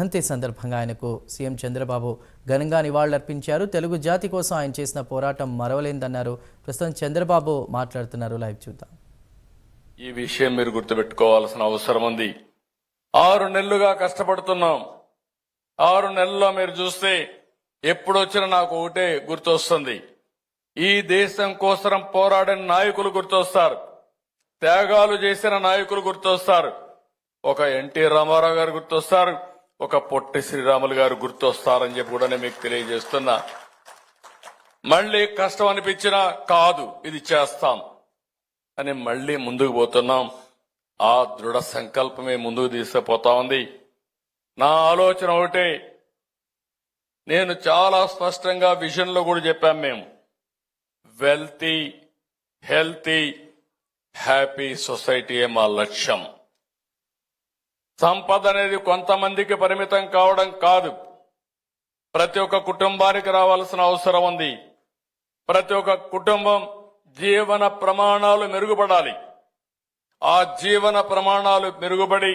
వర్ధంతి సందర్భంగా ఆయనకు సీఎం చంద్రబాబు ఘనంగా నివాళులర్పించారు. తెలుగు జాతి కోసం ఆయన చేసిన పోరాటం మరవలేందన్నారు. ప్రస్తుతం చంద్రబాబు మాట్లాడుతున్నారు. లైవ్ చూద్దాం. ఈ విషయం మీరు గుర్తుపెట్టుకోవాల్సిన అవసరం ఉంది. ఆరు నెలలుగా కష్టపడుతున్నాం. ఆరు నెలల్లో మీరు చూస్తే ఎప్పుడొచ్చినా నాకు ఒకటే గుర్తొస్తుంది. ఈ దేశం కోసం పోరాడిన నాయకులు గుర్తొస్తారు. త్యాగాలు చేసిన నాయకులు గుర్తొస్తారు. ఒక ఎన్టీ రామారావు గారు గుర్తొస్తారు. ఒక పొట్టి శ్రీరాములు గారు గుర్తొస్తారని చెప్పి కూడా నేను మీకు తెలియజేస్తున్నా. మళ్ళీ కష్టం అనిపించినా కాదు ఇది చేస్తాం. అని మళ్ళీ ముందుకు పోతున్నాం. ఆ దృఢ సంకల్పమే ముందుకు తీసుకుపోతా ఉంది. నా ఆలోచన ఒకటే. నేను చాలా స్పష్టంగా విజన్లో కూడా చెప్పాం మేము. వెల్తీ హెల్తీ హ్యాపీ సొసైటీయే మా లక్ష్యం. సంపద అనేది కొంతమందికి పరిమితం కావడం కాదు. ప్రతి ఒక్క కుటుంబానికి రావాల్సిన అవసరం ఉంది. ప్రతి ఒక్క కుటుంబం జీవన ప్రమాణాలు మెరుగుపడాలి. ఆ జీవన ప్రమాణాలు మెరుగుపడి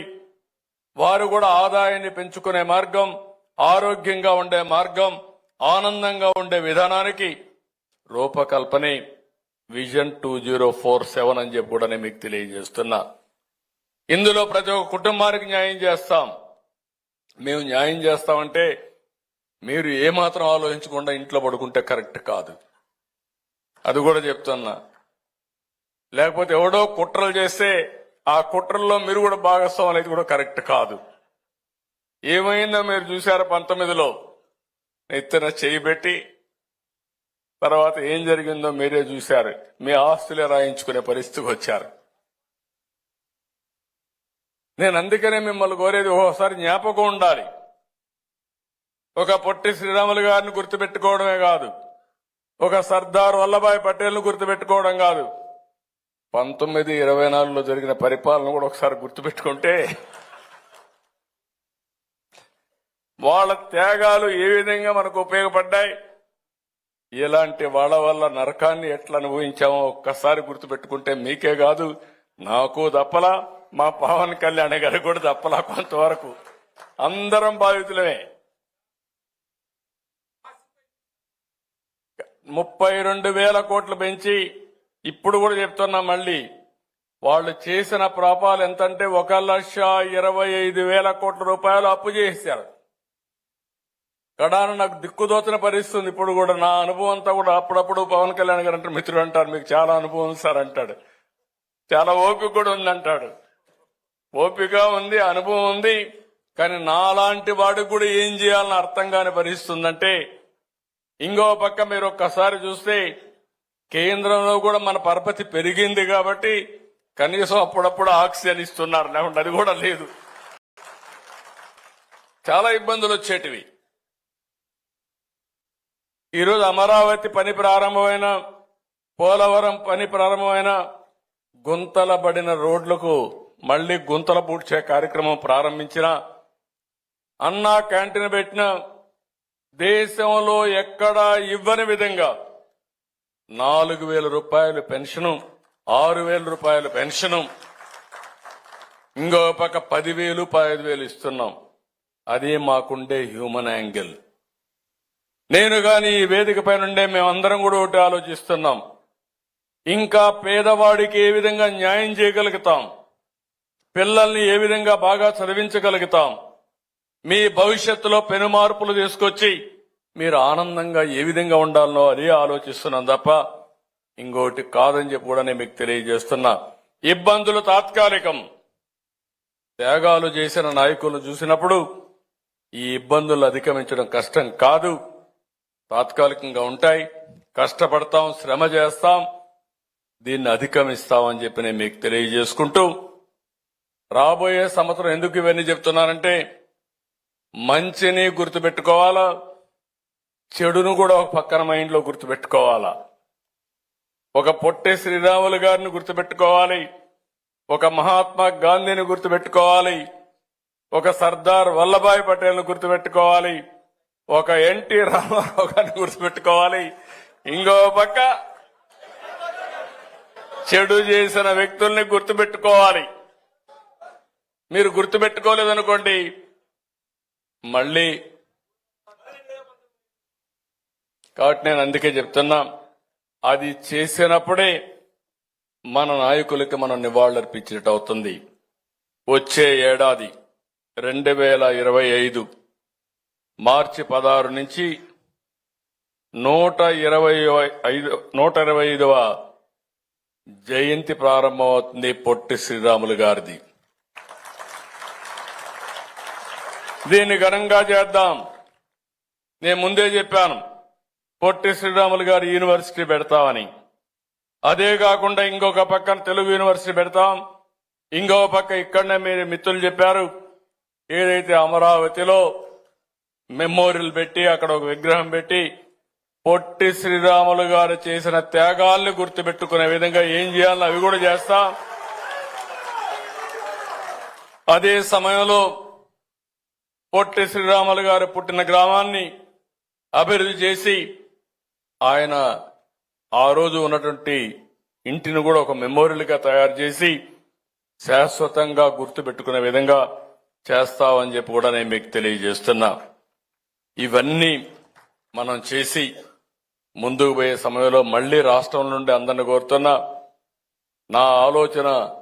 వారు కూడా ఆదాయాన్ని పెంచుకునే మార్గం ఆరోగ్యంగా ఉండే మార్గం ఆనందంగా ఉండే విధానానికి రూపకల్పనే vision two zero four seven అని చెప్పి కూడా నేను మీకు తెలియజేస్తున్నా. ఇందులో ప్రతి ఒక్క కుటుంబానికి న్యాయం చేస్తాం. మేము న్యాయం చేస్తామంటే మీరు ఏమాత్రం ఆలోచించకుండా ఇంట్లో పడుకుంటే కరెక్ట్ కాదు. అది కూడా చెప్తున్నా. లేకపోతే ఎవడో కుట్రలు చేస్తే ఆ కుట్రల్లో మీరు కూడా భాగస్వామి అనేది కూడా కరెక్ట్ కాదు. ఏమైందో మీరు చూశారు పంతొమ్మిదిలో? ఎత్తున చేయి పెట్టి తర్వాత ఏం జరిగిందో మీరే చూశారు. మీ ఆస్తులే రాయించుకునే పరిస్థితికి వచ్చారు. నేను అందుకనే మిమ్మల్ని కోరేది ఓసారి జ్ఞాపకం ఉండాలి. ఒక పొట్టి శ్రీరాములు గారిని గుర్తుపెట్టుకోవడమే కాదు. ఒక సర్దార్ వల్లభాయ్ పటేల్ను గుర్తుపెట్టుకోవడం కాదు. పంతొమ్మిది ఇరవై నాలుగులో జరిగిన పరిపాలన కూడా ఒకసారి గుర్తుపెట్టుకుంటే వాళ్ళ త్యాగాలు ఏ విధంగా మనకు ఉపయోగపడ్డాయి? ఇలాంటి వాళ్ళ వల్ల నరకాన్ని ఎట్లా అనుభవించామో ఒక్కసారి గుర్తుపెట్టుకుంటే మీకే కాదు నాకు తప్పలా. మా పవన్ కళ్యాణ్ గారు కూడా తప్పలా కొంతవరకు అందరం బాధితులమే. ముప్పై రెండు వేల కోట్లు పెంచి ఇప్పుడు కూడా చెప్తున్నా మళ్ళీ వాళ్ళు చేసిన ప్రాపాలు ఎంతంటే ఒక లక్ష ఇరవై ఐదు వేల కోట్ల రూపాయలు అప్పు చేశారు. కడాన నాకు దిక్కుదోచిన పరిస్థితుంది ఇప్పుడు కూడా. నా అనుభవం అంతా కూడా అప్పుడప్పుడు పవన్ కళ్యాణ్ గారు అంటారు మిత్రుడు అంటారు మీకు చాలా అనుభవం ఉంది సార్ అంటాడు. చాలా ఓపిక కూడా ఉంది అంటాడు ఓపిక ఉంది అనుభవం ఉంది కానీ నాలాంటి వాడికి కూడా ఏం చేయాలని అర్థం కాని పరిస్థితి ఇంకో పక్క మీరు ఒక్కసారి చూస్తే కేంద్రంలో కూడా మన పరపతి పెరిగింది కాబట్టి కనీసం అప్పుడప్పుడు ఆక్సిజన్ ఇస్తున్నారు. లేకుంటే అది కూడా లేదు. చాలా ఇబ్బందులు వచ్చేటివి. ఈరోజు అమరావతి పని ప్రారంభమైన పోలవరం పని ప్రారంభమైన గుంతలబడిన రోడ్లకు మళ్ళీ గుంతల పూడ్చే కార్యక్రమం ప్రారంభించిన అన్నా క్యాంటీన్ పెట్టిన దేశంలో ఎక్కడా ఇవ్వని విధంగా నాలుగు వేల రూపాయలు పెన్షను ఆరు వేల రూపాయల పెన్షను ఇంకో పక్క పదివేలు పదివేలు వేలు ఇస్తున్నాం. అదే మాకుండే హ్యూమన్ యాంగిల్. నేను గాని ఈ వేదిక పై నుండే మేమందరం కూడా ఒకటి ఆలోచిస్తున్నాం. ఇంకా పేదవాడికి ఏ విధంగా న్యాయం చేయగలుగుతాం? పిల్లల్ని ఏ విధంగా బాగా చదివించగలుగుతాం? మీ భవిష్యత్తులో పెను మార్పులు తీసుకొచ్చి మీరు ఆనందంగా ఏ విధంగా ఉండాలనో అదే ఆలోచిస్తున్నాం తప్ప ఇంకోటి కాదని చెప్పి కూడా నేను మీకు తెలియజేస్తున్నా. ఇబ్బందులు తాత్కాలికం. త్యాగాలు చేసిన నాయకులను చూసినప్పుడు ఈ ఇబ్బందులు అధిగమించడం కష్టం కాదు. తాత్కాలికంగా ఉంటాయి. కష్టపడతాం శ్రమ చేస్తాం. దీన్ని అధిగమిస్తామని చెప్పి నేను మీకు తెలియజేసుకుంటూ రాబోయే సంవత్సరం ఎందుకు ఇవన్నీ చెప్తున్నానంటే మంచిని గుర్తుపెట్టుకోవాలా చెడును కూడా ఒక పక్కన మైండ్లో గుర్తుపెట్టుకోవాలా. ఒక పొట్టే శ్రీరాములు గారిని గుర్తుపెట్టుకోవాలి ఒక మహాత్మా గాంధీని గుర్తుపెట్టుకోవాలి ఒక సర్దార్ వల్లభాయ్ పటేల్ను గుర్తుపెట్టుకోవాలి ఒక ఎన్టీ రామారావు గారిని గుర్తుపెట్టుకోవాలి. ఇంకో పక్క చెడు చేసిన వ్యక్తుల్ని గుర్తుపెట్టుకోవాలి. మీరు గుర్తుపెట్టుకోలేదనుకోండి మళ్ళీ కాబట్టి నేను అందుకే చెప్తున్నా అది చేసినప్పుడే మన నాయకులకి మనం నివాళులర్పించినట్టు అవుతుంది. వచ్చే ఏడాది రెండు వేల ఇరవై ఐదు మార్చి పదహారు నుంచి నూట ఇరవై ఐదు నూట ఇరవై ఐదవ జయంతి ప్రారంభమవుతుంది పొట్టి శ్రీరాములు గారిది. దీన్ని ఘనంగా చేద్దాం. నేను ముందే చెప్పాను పొట్టి శ్రీరాములు గారి యూనివర్సిటీ పెడతామని. అదే కాకుండా ఇంకొక పక్కన తెలుగు యూనివర్సిటీ పెడతాం. ఇంకో పక్క ఇక్కడనే మీరు మిత్రులు చెప్పారు ఏదైతే అమరావతిలో మెమోరియల్ పెట్టి అక్కడ ఒక విగ్రహం పెట్టి పొట్టి శ్రీరాములు గారు చేసిన త్యాగాల్ని గుర్తుపెట్టుకునే విధంగా ఏం చేయాలో అవి కూడా చేస్తాం. అదే సమయంలో పొట్టి శ్రీరాములు గారు పుట్టిన గ్రామాన్ని అభివృద్ధి చేసి ఆయన ఆ రోజు ఉన్నటువంటి ఇంటిని కూడా ఒక మెమోరియల్గా తయారు చేసి శాశ్వతంగా గుర్తుపెట్టుకునే విధంగా చేస్తామని చెప్పి కూడా నేను మీకు తెలియజేస్తున్నా. ఇవన్నీ మనం చేసి ముందుకు పోయే సమయంలో మళ్ళీ రాష్ట్రం నుండి అందరిని కోరుతున్నా నా ఆలోచన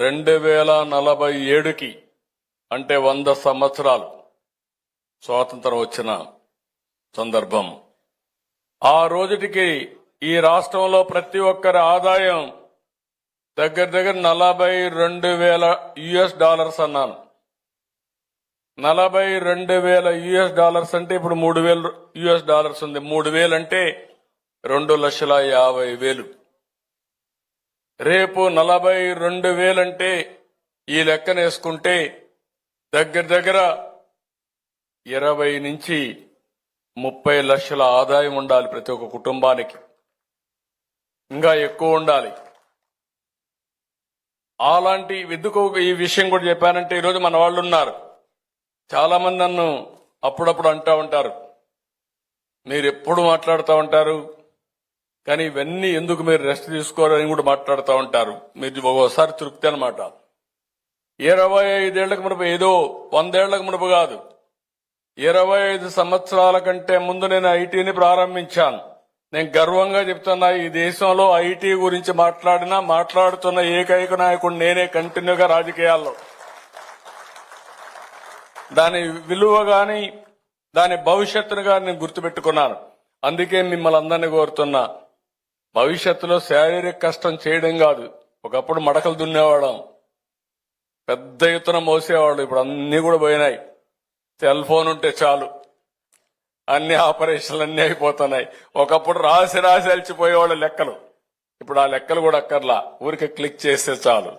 రెండు వేల నలభై ఏడుకి అంటే వంద సంవత్సరాలు. స్వాతంత్రం వచ్చిన సందర్భం. ఆ రోజుటికి ఈ రాష్ట్రంలో ప్రతి ఒక్కరి ఆదాయం దగ్గర దగ్గర నలభై రెండు వేల యుఎస్ డాలర్స్ అన్నాను. నలభై రెండు వేల యుఎస్ డాలర్స్ అంటే ఇప్పుడు మూడు వేలు యుఎస్ డాలర్స్ ఉంది. మూడు వేలు అంటే రెండు లక్షల యాభై వేలు. రేపు నలభై రెండు వేలంటే ఈ లెక్కనేసుకుంటే దగ్గర దగ్గర ఇరవై నుంచి ముప్పై లక్షల ఆదాయం ఉండాలి ప్రతి ఒక్క కుటుంబానికి. ఇంకా ఎక్కువ ఉండాలి. అలాంటి ఎందుకు ఈ విషయం కూడా చెప్పానంటే ఈరోజు మన వాళ్ళు ఉన్నారు. చాలా మంది నన్ను అప్పుడప్పుడు అంటా ఉంటారు. మీరు ఎప్పుడు మాట్లాడుతూ ఉంటారు? కానీ ఇవన్నీ ఎందుకు మీరు రెస్ట్ తీసుకోవాలని కూడా మాట్లాడుతూ ఉంటారు. మీరు ఒక్కోసారి తృప్తి అనమాట ఇరవై ఐదేళ్ళకు మునుపు ఏదో వందేళ్ళకు మునుపు కాదు. ఇరవై ఐదు సంవత్సరాల కంటే ముందు నేను ఐటీని ప్రారంభించాను. నేను గర్వంగా చెప్తున్నా ఈ దేశంలో ఐటీ గురించి మాట్లాడినా మాట్లాడుతున్న ఏకైక నాయకుడు నేనే కంటిన్యూగా రాజకీయాల్లో. దాని విలువ గాని దాని భవిష్యత్తును కానీ నేను గుర్తుపెట్టుకున్నాను. అందుకే మిమ్మల్ని అందరినీ కోరుతున్నా భవిష్యత్తులో శారీరక కష్టం చేయడం కాదు. ఒకప్పుడు మడకలు దున్నేవాళ్ళం. పెద్ద ఎత్తున మోసేవాళ్ళు ఇప్పుడు అన్నీ కూడా పోయినాయి. సెల్ ఫోన్ ఉంటే చాలు. అన్ని ఆపరేషన్లు అన్ని అయిపోతున్నాయి. ఒకప్పుడు రాసి రాసి అలిచిపోయేవాళ్ళు లెక్కలు. ఇప్పుడు ఆ లెక్కలు కూడా అక్కర్లా. ఊరికే క్లిక్ చేస్తే చాలు.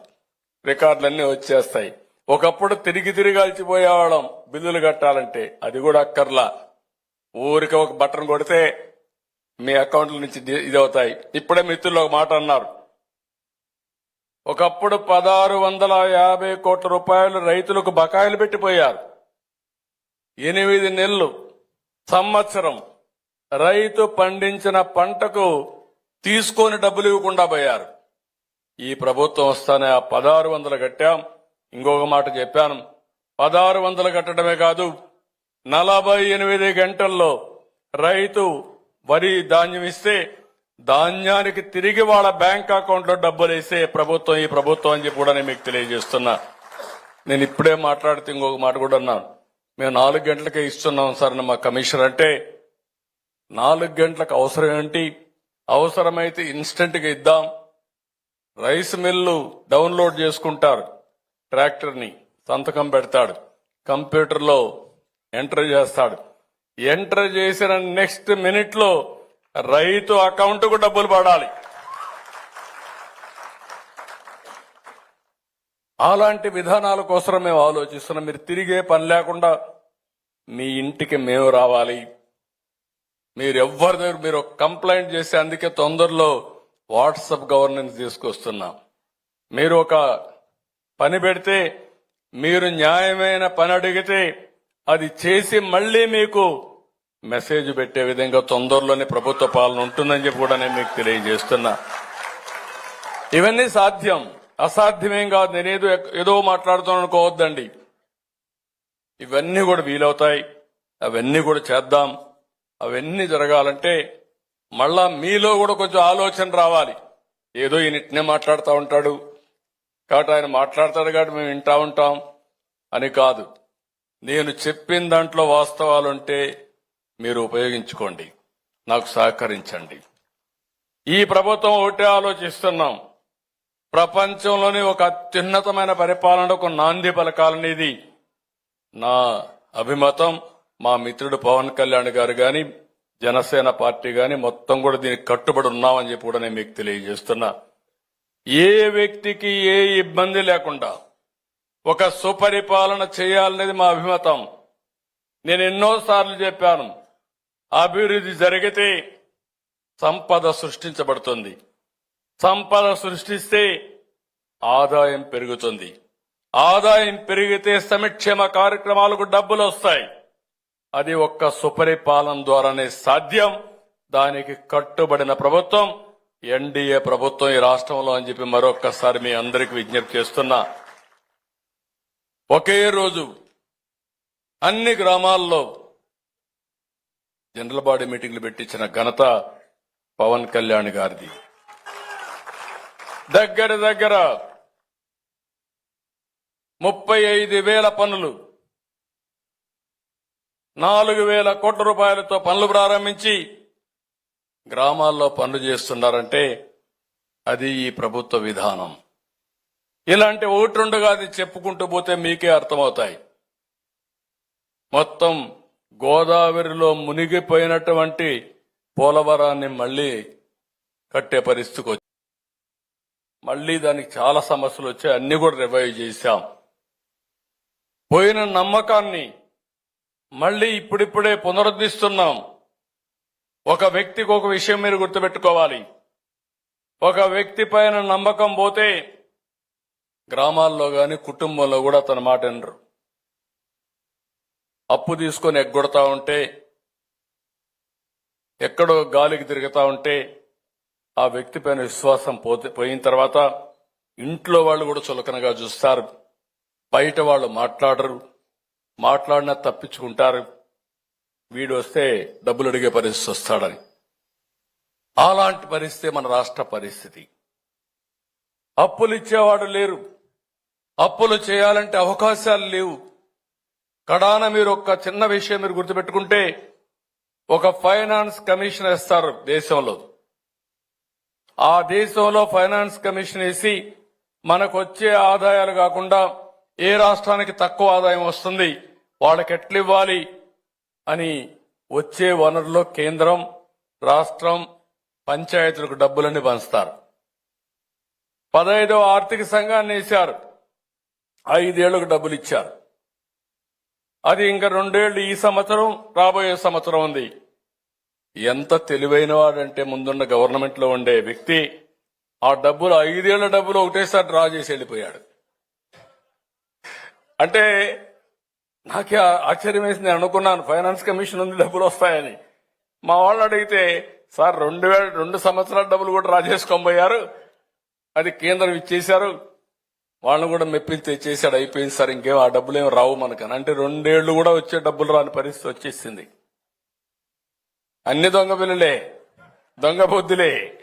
రికార్డులన్నీ వచ్చేస్తాయి. ఒకప్పుడు తిరిగి తిరిగి అలిచిపోయేవాళ్ళం బిల్లులు కట్టాలంటే. అది కూడా అక్కర్లా. ఊరికి ఒక బటన్ కొడితే మీ అకౌంట్ల నుంచి ఇది అవుతాయి ఇప్పుడే మిత్రులు ఒక మాట అన్నారు. ఒకప్పుడు పదహారు వందల యాభై కోట్ల రూపాయలు రైతులకు బకాయిలు పెట్టిపోయారు. ఎనిమిది నెలలు సంవత్సరం రైతు పండించిన పంటకు తీసుకొని డబ్బులు ఇవ్వకుండా పోయారు. ఈ ప్రభుత్వం వస్తానే ఆ పదహారు వందలు కట్టాం. ఇంకొక మాట చెప్పాను. పదహారు వందలు కట్టడమే కాదు నలభై ఎనిమిది గంటల్లో రైతు వరి ధాన్యం ఇస్తే ధాన్యానికి తిరిగి వాళ్ళ బ్యాంక్ అకౌంట్లో డబ్బులు వేసే ప్రభుత్వం ఈ ప్రభుత్వం అని చెప్పి కూడా నేను మీకు తెలియజేస్తున్నా. నేను ఇప్పుడే మాట్లాడితే ఇంకొక మాట కూడా అన్నాను. మేము నాలుగు గంటలకే ఇస్తున్నాం సార్ మా కమిషనర్. అంటే నాలుగు గంటలకు అవసరం ఏంటి? అవసరమైతే ఇన్స్టెంట్గా ఇద్దాం. రైస్ మిల్లు డౌన్లోడ్ చేసుకుంటారు. ట్రాక్టర్ని సంతకం పెడతాడు. కంప్యూటర్లో ఎంటర్ చేస్తాడు. ఎంటర్ చేసిన నెక్స్ట్ మినిట్లో రైతు అకౌంట్కు డబ్బులు పడాలి. అలాంటి విధానాల కోసం మేము ఆలోచిస్తున్నాం. మీరు తిరిగే పని లేకుండా మీ ఇంటికి మేము రావాలి. మీరు ఎవ్వరి దగ్గర మీరు కంప్లైంట్ చేసి అందుకే తొందరలో వాట్సప్ గవర్నెన్స్ తీసుకొస్తున్నాం. మీరు ఒక పని పెడితే మీరు న్యాయమైన పని అడిగితే అది చేసి మళ్ళీ మీకు మెసేజ్ పెట్టే విధంగా తొందరలోనే ప్రభుత్వ పాలన ఉంటుందని చెప్పి కూడా నేను మీకు తెలియజేస్తున్నా. ఇవన్నీ సాధ్యం. అసాధ్యమేం కాదు. నేనేదో ఏదో మాట్లాడుతాను అనుకోవద్దండి. ఇవన్నీ కూడా వీలవుతాయి. అవన్నీ కూడా చేద్దాం. అవన్నీ జరగాలంటే మళ్ళా మీలో కూడా కొంచెం ఆలోచన రావాలి. ఏదో ఈయనిట్నే మాట్లాడుతూ ఉంటాడు. కాబట్టి ఆయన మాట్లాడతాడు కాబట్టి మేము వింటా ఉంటాం అని కాదు. నేను చెప్పిన దాంట్లో వాస్తవాలుంటే మీరు ఉపయోగించుకోండి. నాకు సహకరించండి. ఈ ప్రభుత్వం ఒకటే ఆలోచిస్తున్నాం. ప్రపంచంలోని ఒక అత్యున్నతమైన పరిపాలనకు నాంది పలకాలనేది నా అభిమతం మా మిత్రుడు పవన్ కళ్యాణ్ గారు గాని జనసేన పార్టీ గాని మొత్తం కూడా దీనికి కట్టుబడి ఉన్నామని చెప్పి కూడా నేను మీకు తెలియజేస్తున్నా. ఏ వ్యక్తికి ఏ ఇబ్బంది లేకుండా ఒక సుపరిపాలన చేయాలనేది మా అభిమతం. నేను ఎన్నోసార్లు చెప్పాను అభివృద్ధి జరిగితే సంపద సృష్టించబడుతుంది. సంపద సృష్టిస్తే ఆదాయం పెరుగుతుంది. ఆదాయం పెరిగితే సమక్షేమ కార్యక్రమాలకు డబ్బులు వస్తాయి. అది ఒక్క సుపరిపాలన ద్వారానే సాధ్యం. దానికి కట్టుబడిన ప్రభుత్వం ఎన్డీఏ ప్రభుత్వం ఈ రాష్ట్రంలో అని చెప్పి మరొక్కసారి మీ అందరికి విజ్ఞప్తి చేస్తున్నా. ఒకే రోజు అన్ని గ్రామాల్లో జనరల్ బాడీ మీటింగ్లు పెట్టించిన ఘనత పవన్ కళ్యాణ్ గారిది. దగ్గర దగ్గర ముప్పై ఐదు వేల పనులు నాలుగు వేల కోట్ల రూపాయలతో పనులు ప్రారంభించి గ్రామాల్లో పనులు చేస్తున్నారంటే అది ఈ ప్రభుత్వ విధానం. ఇలాంటి ఒకటి రెండుగా అది చెప్పుకుంటూ పోతే మీకే అర్థమవుతాయి. మొత్తం గోదావరిలో మునిగిపోయినటువంటి పోలవరాన్ని మళ్ళీ కట్టే పరిస్థితికి మళ్ళీ దానికి చాలా సమస్యలు వచ్చాయి. అన్ని కూడా రివైవ్ చేశాం. పోయిన నమ్మకాన్ని మళ్ళీ ఇప్పుడిప్పుడే పునరుద్ధరిస్తున్నాం ఒక వ్యక్తికి ఒక విషయం మీరు గుర్తుపెట్టుకోవాలి. ఒక వ్యక్తి పైన నమ్మకం పోతే గ్రామాల్లో గాని కుటుంబంలో కూడా తన మాట వినరు. అప్పు తీసుకొని ఎగ్గొడతా ఉంటే ఎక్కడో గాలికి తిరుగుతా ఉంటే ఆ వ్యక్తి పైన విశ్వాసం పోతే పోయిన తర్వాత ఇంట్లో వాళ్ళు కూడా చులకనగా చూస్తారు. బయట వాళ్ళు మాట్లాడరు. మాట్లాడినా తప్పించుకుంటారు. వీడు వస్తే డబ్బులు అడిగే పరిస్థితి వస్తాడని. అలాంటి పరిస్థితి మన రాష్ట్ర పరిస్థితి. అప్పులు ఇచ్చేవాడు లేరు. అప్పులు చేయాలంటే అవకాశాలు లేవు. కడాన మీరు ఒక చిన్న విషయం మీరు గుర్తుపెట్టుకుంటే ఒక ఫైనాన్స్ కమిషన్ వేస్తారు దేశంలో. ఆ దేశంలో ఫైనాన్స్ కమిషన్ వేసి మనకు వచ్చే ఆదాయాలు కాకుండా ఏ రాష్ట్రానికి తక్కువ ఆదాయం వస్తుంది వాళ్ళకి ఎట్లు ఇవ్వాలి అని వచ్చే వనరులో కేంద్రం రాష్ట్రం పంచాయతీలకు డబ్బులన్నీ పంచుతారు. పదహైదవ ఆర్థిక సంఘాన్ని వేశారు. ఐదేళ్ళకు డబ్బులు ఇచ్చారు. అది ఇంకా రెండేళ్ళు ఈ సంవత్సరం రాబోయే సంవత్సరం ఉంది. ఎంత తెలివైన వాడంటే ముందున్న గవర్నమెంట్లో ఉండే వ్యక్తి ఆ డబ్బులు ఐదేళ్ళ డబ్బులు ఒకటేసారి డ్రా చేసి వెళ్ళిపోయాడు. అంటే నాకే ఆశ్చర్యం వేసి నేను అనుకున్నాను ఫైనాన్స్ కమిషన్ ఉంది డబ్బులు వస్తాయని. మా వాళ్ళు అడిగితే సార్ రెండు వేల రెండు సంవత్సరాల డబ్బులు కూడా డ్రా చేసుకోబోయారు పోయారు. అది కేంద్రం ఇచ్చేశారు. వాళ్ళని కూడా మెప్పించి తెచ్చేసాడు అయిపోయింది సార్. ఇంకేం ఆ డబ్బులు ఏమి రావు మనకని. అంటే రెండేళ్ళు కూడా వచ్చే డబ్బులు రాని పరిస్థితి వచ్చేసింది. అన్ని దొంగ పిల్లలే దొంగ బుద్ధులే.